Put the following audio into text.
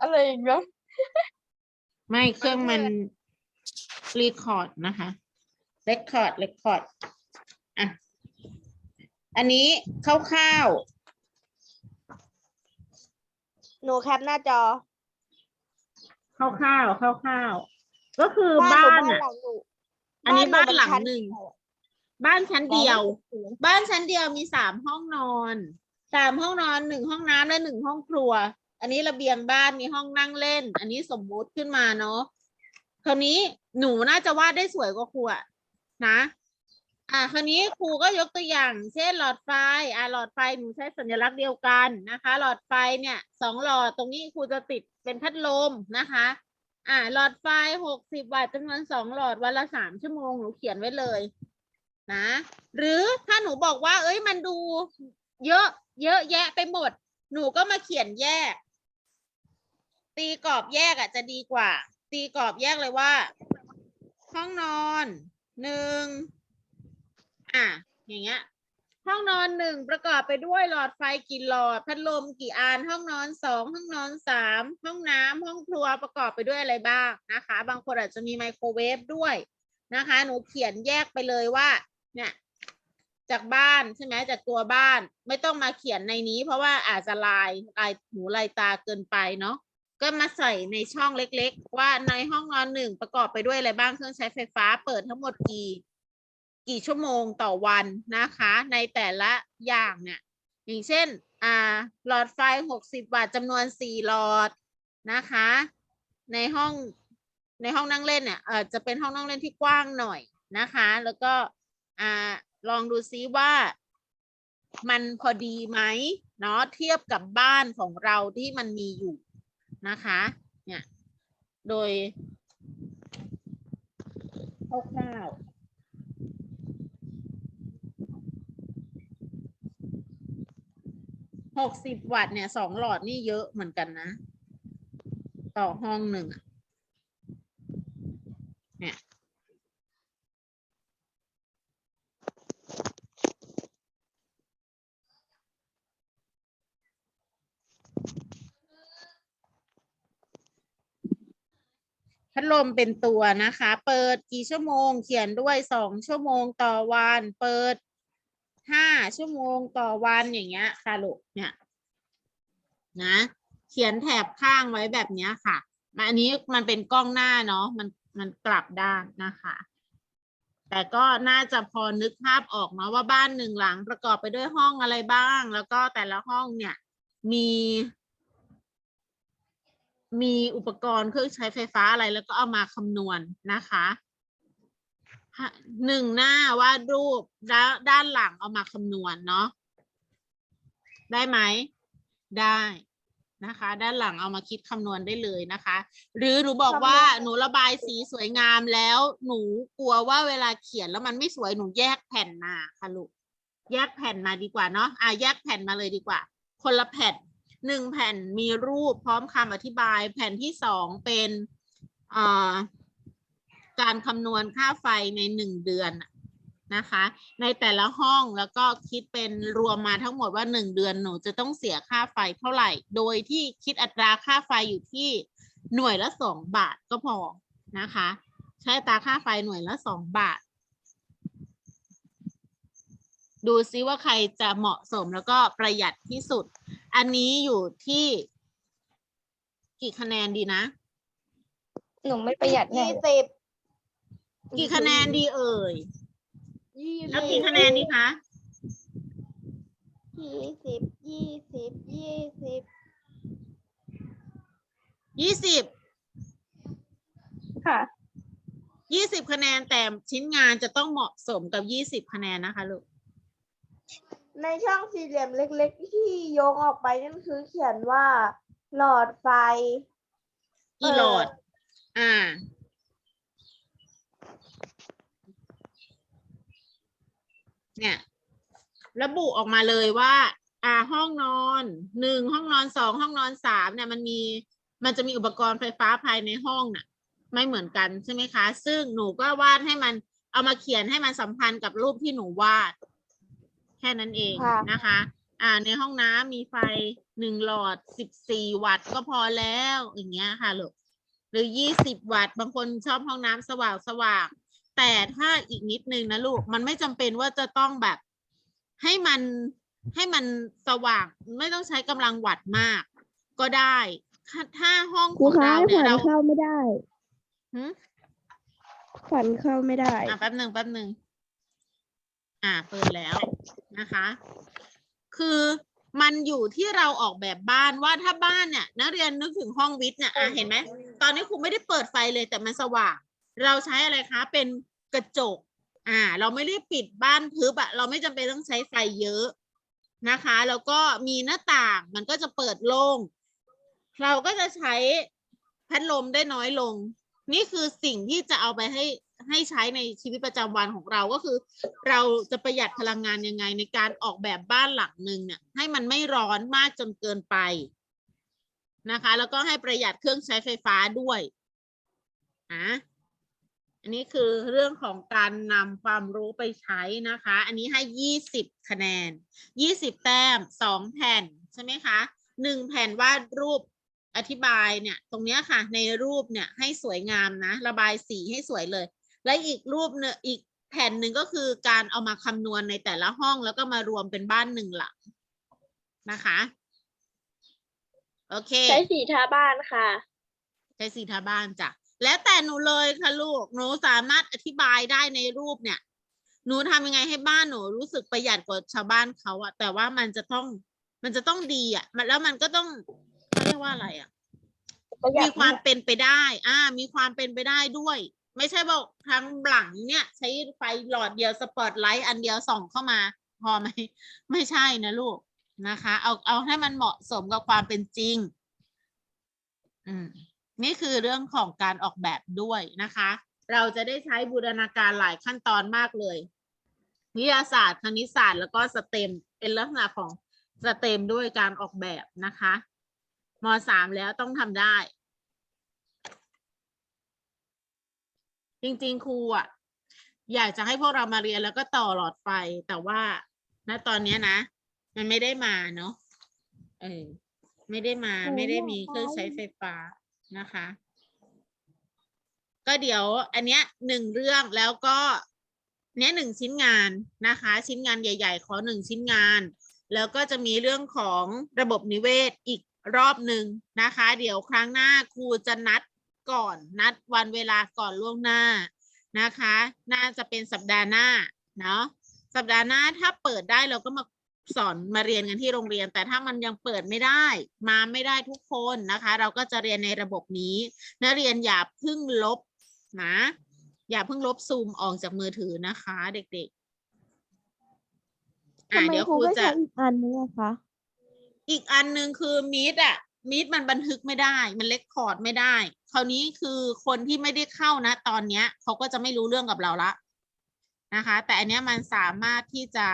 อะไรอีกนะ ไม่เครื่องมันรีคอร์ดนะคะเรคคอร์ดเรคคอร์ดอะ อันนี้คร่าวหนูแคปหน้าจอๆคร่าวๆคร่าวๆก็คือบ้านหนูบ้านบ้านอะหลังหนูอันนี้บ้านมัหลังชั้หนึ่งเดียวบ้านชั้นเดียว บ้านชั้นเดียวมีสามห้องนอน สามห้องนอนหนึ่งห้องน้ำและหนึ่งห้องครัว อันนี้ระเบียงบ้านมีห้องนั่งเล่น อันนี้สมมุติขึ้นมาเนาะคราวนี้หนูน่าจะวาดได้สวยกว่าครูอะนะ อ่าคราวนี้ครูก็ยกตัวอย่าง เช่นหลอดไฟ อ่าหลอดไฟหนูใช้สัญลักษณ์เดียวกันนะคะ หลอดไฟเนี่ยสองหลอดตรงนี้ครูจะติดเป็นพัดลมนะคะ อ่า หลอดไฟหกสิบวัตต์จำนวนสองหลอดวันละสามชั่วโมงหนูเขียนไว้เลยนะ หรือถ้าหนูบอกว่า เอ้ยมันดู เยอะ เยอะแยะไปหมด หนูก็มาเขียนแยก ตีกรอบแยกอะจะดีกว่า ตีกรอบแยกเลยว่า ห้องนอนหนึ่งอะอย่างเงี้ย ห้องนอนหนึ่งประกอบไปด้วยหลอดไฟกี่หลอดพัดลมกี่อันห้องนอนสองห้องนอนสามห้องน้ำห้องครัวประกอบไปด้วยอะไรบ้างนะคะ บางคนอาจจะมีไมโครเวฟด้วยนะคะ หนูเขียนแยกไปเลยว่า เนี่ยจากบ้านใช่ไหมจากตัวบ้านไม่ต้องมาเขียนในนี้ เพราะว่าอาจจะลายลายหูลายตาเกินไปเนาะ ก็มาใส่ในช่องเล็ก ๆ ว่าในห้องนอนหนึ่งประกอบไปด้วยอะไรบ้างเครื่องใช้ไฟฟ้า เปิดทั้งหมดกี่กี่ชั่วโมงต่อวันนะคะ ในแต่ละอย่างเนี่ยอย่างเช่นอ่าหลอดไฟหกสิบวัตต์จำนวนสี่หลอดนะคะ ในห้องในห้องนั่งเล่นเนี่ยเออจะเป็นห้องนั่งเล่นที่กว้างหน่อยนะคะ แล้วก็อ่าลองดูซิว่ามันพอดีไหมเนาะเทียบกับบ้านของเราที่มันมีอยู่ นะคะเนี่ยโดยคร่าวๆหกสิบวัตต์เนี่ยสองหลอดนี่เยอะเหมือนกันนะ ต่อห้องหนึ่งอะ พัดลมเป็นตัวนะคะ เปิดกี่ชั่วโมง เขียนด้วยสองชั่วโมงต่อวัน เปิดห้าชั่วโมงต่อวันอย่างเงี้ยค่ะลูกเนี่ยนะ เขียนแถบข้างไว้แบบเนี้ยค่ะมาอันนี้มันเป็นกล้องหน้าเนาะมันมันกลับด้านนะคะ แต่ก็น่าจะพอนึกภาพออกเนาะว่าบ้านหนึ่งหลังประกอบไปด้วยห้องอะไรบ้าง แล้วก็แต่ละห้องเนี่ยมี มีอุปกรณ์เครื่องใช้ไฟฟ้าอะไรแล้วก็เอามาคำนวณนะคะฮะหนึ่งหน้าวาดรูปด้านด้านหลังเอามาคำนวณเนาะได้ไหมได้นะคะ ด้านหลังเอามาคิดคำนวณได้เลยนะคะ หรือหนูบอกว่าหนูระบายสีสวยงามแล้ว หนูกลัวว่าเวลาเขียนแล้วมันไม่สวยหนูแยกแผ่นมาค่ะลูกแยกแผ่นมาดีกว่าเนาะอะแยกแผ่นมาเลยดีกว่า คนละแผ่น หนึ่งแผ่นมีรูปพร้อมคำอธิบาย แผ่นที่สองเป็นการคำนวณค่าไฟในหนึ่งเดือนนะนะคะ ในแต่ละห้องแล้วก็คิดเป็นรวมมาทั้งหมดว่าหนึ่งเดือนหนูจะต้องเสียค่าไฟเท่าไหร่ โดยที่คิดอัตราค่าไฟอยู่ที่หน่วยละสองบาทก็พอนะคะ ใช้อัตราค่าไฟหน่วยละสองบาท ดูซิว่าใครจะเหมาะสมแล้วก็ประหยัดที่สุด อันนี้อยู่ที่ กี่คะแนนดีนะหนูไม่ประหยัดแน่ยี่สิบกี่คะแนนดีเอ่ยยี่สิบแล้วกี่คะแนนดีคะยี่สิบยี่สิบยี่สิบยี่สิบค่ะยี่สิบคะแนนแต่ชิ้นงานจะต้องเหมาะสมกับยี่สิบคะแนนนะคะลูก ในช่องสี่เหลี่ยมเล็ก ๆ ที่โยงออกไปนั่นคือเขียนว่า หลอดไฟกี่หลอดอ่า เนี่ย ระบุออกมาเลยว่า อ่า ห้องนอนหนึ่งห้องนอนสองห้องนอนสามเนี่ยมันมี มันจะมีอุปกรณ์ไฟฟ้าภายในห้องน่ะ ไม่เหมือนกันใช่ไหมคะ ซึ่งหนูก็วาดให้มัน เอามาเขียนให้มันสัมพันธ์กับรูปที่หนูวาด แค่นั้นเองค่ะ นะคะ อ่า ในห้องน้ำมีไฟหนึ่งหลอดสิบสี่วัตต์ก็พอแล้ว อย่างเงี้ยค่ะลูกหรือยี่สิบวัตต์ บางคนชอบห้องน้ำสว่างสว่างๆแต่ถ้าอีกนิดนึงนะลูก มันไม่จำเป็นว่าจะต้องแบบ ให้มันให้มันสว่างไม่ต้องใช้กำลังวัตต์มาก ก็ได้ถ้าถ้าห้องครูของคะเราให้เนี่ขยวัญเราเข้าไม่ได้ หืม ขวัญเข้าไม่ได้ อะแป๊บหนึ่งแป๊บหนึ่งอ่าเปิดแล้ว นะคะ คือมันอยู่ที่เราออกแบบบ้านว่าถ้าบ้านเนี่ยนักเรียนนึกถึงห้องวิทย์เนี่ยอะเห็นไหมตอนนี้ครูไม่ได้เปิดไฟเลยแต่มันสว่าง เราใช้อะไรคะเป็นกระจก อ่า เราไม่ได้ปิดบ้านทึบอะเราไม่จำเป็นต้องใช้ไฟเยอะนะคะ แล้วก็มีหน้าต่างมันก็จะเปิดโล่งเราก็จะใช้พัดลมได้น้อยลง นี่คือสิ่งที่จะเอาไปให้ ให้ใช้ในชีวิตประจำวันของเราก็คือ เราจะประหยัดพลังงานยังไงในการออกแบบบ้านหลังหนึ่งเนี่ยให้มันไม่ร้อนมากจนเกินไปนะคะ แล้วก็ให้ประหยัดเครื่องใช้ไฟฟ้าด้วยอะอันนี้คือเรื่องของการนำความรู้ไปใช้นะคะ อันนี้ให้ยี่สิบคะแนนยี่สิบแต้มสองแผ่น ใช่ไหมคะหนึ่งแผ่นวาดรูปอธิบายเนี่ย ตรงนี้ค่ะ ในรูปเนี่ยให้สวยงามนะ ระบายสีให้สวยเลย และอีกรูปเนี่ยอีกแผ่นหนึ่งก็คือการเอามาคำนวณในแต่ละห้องแล้วก็มารวมเป็นบ้านหนึ่งหลังนะคะ โอเค ใช้สีทาบ้านค่ะ ใช้สีทาบ้านจ้ะแล้วแต่หนูเลยค่ะลูก หนูสามารถอธิบายได้ในรูปเนี่ย หนูทำยังไงให้บ้านหนูรู้สึกประหยัดกว่าชาวบ้านเขาอะแต่ว่ามันจะต้อง มันจะต้องดีอะมันแล้วมันก็ต้องเขาเรียกว่าอะไรอะประหยัดมีความเป็นไปได้ อ่า มีความเป็นไปได้ด้วย ไม่ใช่บอกทั้งหลังเนี่ย ใช้ไฟหลอดเดียวสปอตไลท์อันเดียวส่องเข้ามาพอไหมไม่ใช่นะลูกนะคะ เอาเอาให้มันเหมาะสมกับความเป็นจริง อืมนี่คือเรื่องของการออกแบบด้วยนะคะ เราจะได้ใช้บูรณาการหลายขั้นตอนมากเลย วิทยาศาสตร์คณิตศาสตร์แล้วก็สเต็มเป็นลักษณะของสเต็มด้วยการออกแบบนะคะมสามแล้วต้องทำได้ จริงๆ ครูอะอยากจะให้พวกเรามาเรียนแล้วก็ต่อหลอดไฟ แต่ว่าณตอนเนี้ยนะ มันไม่ได้มาเนาะเออไม่ได้มาโอ้ไม่ได้หลอดมีเครื่องไฟใช้ไฟฟ้านะคะ ก็เดี๋ยวอันเนี้ยหนึ่งเรื่องแล้วก็เนี้ยหนึ่งชิ้นงานนะคะ ชิ้นงานใหญ่ ๆ ขอหนึ่งชิ้นงาน แล้วก็จะมีเรื่องของระบบนิเวศอีกรอบหนึ่งนะคะ เดี๋ยวครั้งหน้าครูจะนัด ก่อน นัดวันเวลาก่อนล่วงหน้านะคะ น่าจะเป็นสัปดาห์หน้าเนาะสัปดาห์หน้าถ้าเปิดได้เราก็มาสอนมาเรียนกันที่โรงเรียน แต่ถ้ามันยังเปิดไม่ได้ มาไม่ได้ทุกคนนะคะ เราก็จะเรียนในระบบนี้นักเรียนอย่าเพึ่งลบนะอย่าเพิ่งลบซูมออกจากมือถือนะคะ เด็กๆอะทำไมเดี๋ยวคครูรูไม่จะใช้อีกอันนึงอะคะ อีกอันหนึ่งคือมีดอะมีดมันบันทึกไม่ได้ มันเล็กคอร์ดไม่ได้ค ราวนี้คือคนที่ไม่ได้เข้านะตอนเนี้ยเขาก็จะไม่รู้เรื่องกับเราละนะคะ แต่อันเนี้ยมันสามารถที่จะ